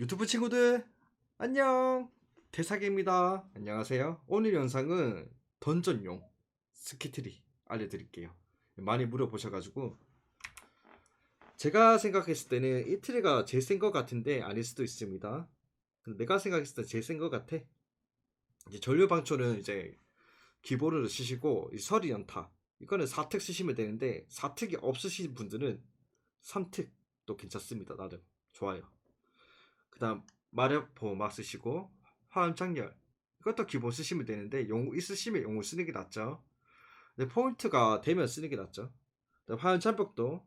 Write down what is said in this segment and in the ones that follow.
유튜브 친구들 안녕. 대사기입니다. 안녕하세요. 오늘 영상은 던전용 스키트리 알려드릴게요. 많이 물어보셔가지고. 제가 생각했을 때는 이 트리가 제일 센 것 같은데 아닐 수도 있습니다. 내가 생각했을 때 제일 센 것 같아. 이제 전류방초는 이제 기본으로 쓰시고 이 서리 연타 이거는 4특 쓰시면 되는데 4특이 없으신 분들은 3특도 괜찮습니다 나름. 좋아요 그 다음 마력포 막 쓰시고 화염 장렬. 이것도 기본 쓰시면 되는데 용우 있으시면 용우 쓰는 게 낫죠. 근데 포인트가 되면 쓰는 게 낫죠. 화염 참벽도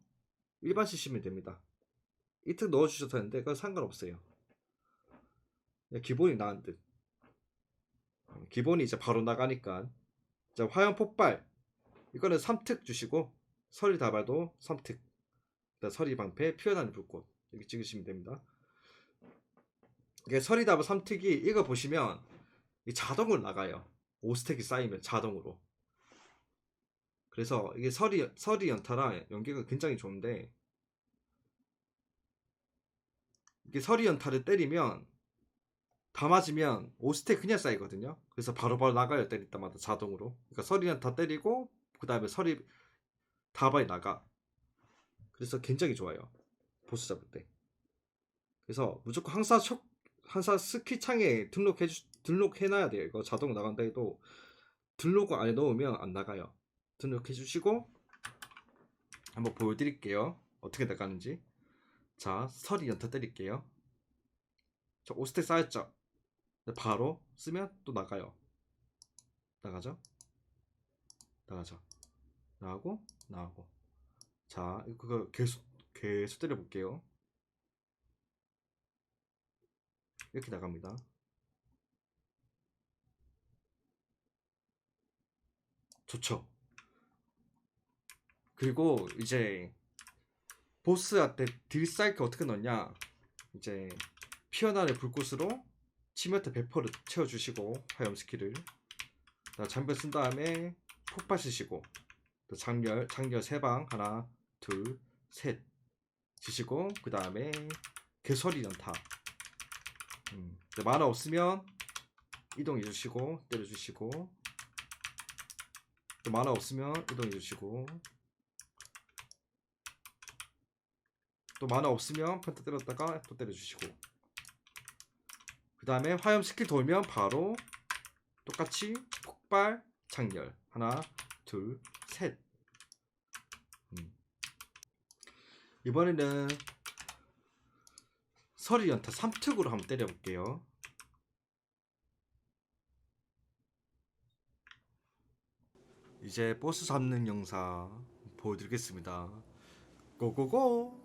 일반 쓰시면 됩니다. 이특 넣어주셔도 되는데 그건 상관없어요. 기본이 나은 듯. 어, 기본이 이제 바로 나가니까. 자 화염 폭발. 이거는 3특 주시고 서리 다발도 3특. 그다음 서리 방패 피어나는 불꽃. 이렇게 찍으시면 됩니다 이게 서리다브 3특이 이거 보시면 이 자동으로 나가요. 5스택이 쌓이면 자동으로. 그래서 이게 서리 서리 연타랑 연계가 굉장히 좋은데 이게 서리 연타를 때리면 다 맞으면 5스택 그냥 쌓이거든요. 그래서 바로바로 나가요 때릴 때마다 자동으로. 그러니까 서리 연타 때리고 그 다음에 서리 다발이 나가. 그래서 굉장히 좋아요. 보스 잡을 때. 그래서 무조건 항상 촉 항상 스키 창에 등록해 주, 등록해놔야 돼요. 이거 자동 나간다 해도 등록 안에 넣으면 안 나가요. 등록해 주시고 한번 보여드릴게요. 어떻게 나가는지. 자, 서리 연타 때릴게요. 저 오스텍 쌓였죠? 바로 쓰면 또 나가요. 나가죠? 나가죠. 나가고 나가고. 자, 그거 계속 계속 때려볼게요. 이렇게 나갑니다. 좋죠. 그리고 이제 보스한테 딜사이클 어떻게 넣냐? 이제 피어나는 불꽃으로 치명타 100%를 채워주시고 화염 스킬을 자, 장벽 쓴 다음에 폭발 쓰시고 또 장렬 장렬 세 방 하나 둘셋 주시고 그 다음에 개설이 연타 음, 만화 없으면 이동해 주시고 때려 주시고. 또 만화 없으면 이동해 주시고. 또 만화 없으면 펜타 때렸다가 또 때려 주시고. 그 다음에 화염 스킬 돌면 바로 똑같이 폭발 장렬. 하나 둘셋. 음. 이번에는 서리 연타 3특으로 한번 때려볼게요. 이제 보스 잡는 영상 보여드리겠습니다. 고고고!